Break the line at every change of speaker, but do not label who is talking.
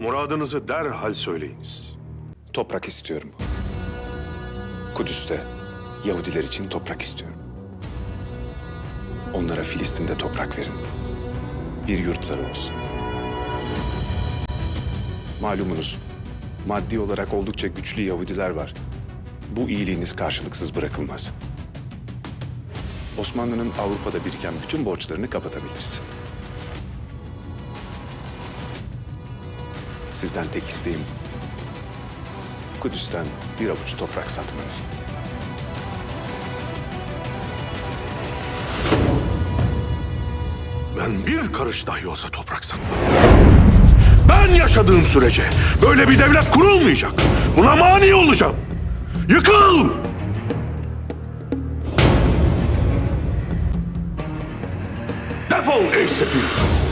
Muradınızı derhal söyleyiniz.
Toprak istiyorum. Kudüs'te Yahudiler için toprak istiyorum. Onlara Filistin'de toprak verin. Bir yurtları olsun. Malumunuz, maddi olarak oldukça güçlü Yahudiler var. Bu iyiliğiniz karşılıksız bırakılmaz. Osmanlı'nın Avrupa'da biriken bütün borçlarını kapatabiliriz. Sizden tek isteğim Kudüs'ten bir avuç toprak satmanız.
Ben bir karış dahi olsa toprak satmam. Ben yaşadığım sürece böyle bir devlet kurulmayacak. Buna mani olacağım. Yıkıl! Defol ey sefil!